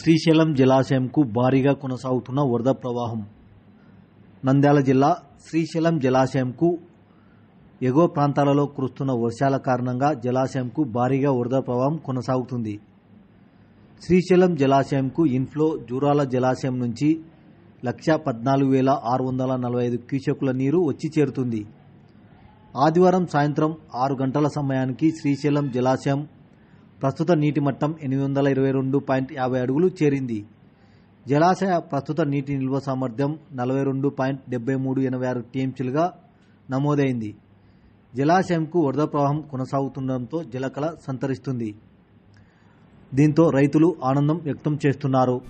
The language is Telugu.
శ్రీశైలం జలాశయంకు భారీగా కొనసాగుతున్న వరద ప్రవాహం. నంద్యాల జిల్లా శ్రీశైలం జలాశయంకు ఎగువ ప్రాంతాలలో కురుస్తున్న వర్షాల కారణంగా జలాశయంకు భారీగా వరద ప్రవాహం కొనసాగుతుంది. శ్రీశైలం జలాశయంకు ఇన్ఫ్లో జూరాల జలాశయం నుంచి లక్ష పద్నాలుగు వేల ఆరు వందల నలభై ఐదు క్యూసెక్కుల నీరు వచ్చి చేరుతుంది. ఆదివారం సాయంత్రం ఆరు గంటల సమయానికి శ్రీశైలం జలాశయం ప్రస్తుత నీటి మట్టం ఎనిమిది వందల ఇరవై రెండు పాయింట్ యాభై అడుగులు చేరింది. జలాశయ ప్రస్తుత నీటి నిల్వ సామర్థ్యం నలభై రెండు పాయింట్ డెబ్బై మూడు ఎనభై ఆరు టీఎంసీలుగా నమోదైంది. జలాశయంకు వరద ప్రవాహం కొనసాగుతుండటంతో జలకళ సంతరిస్తుంది. దీంతో రైతులు ఆనందం వ్యక్తం చేస్తున్నారు.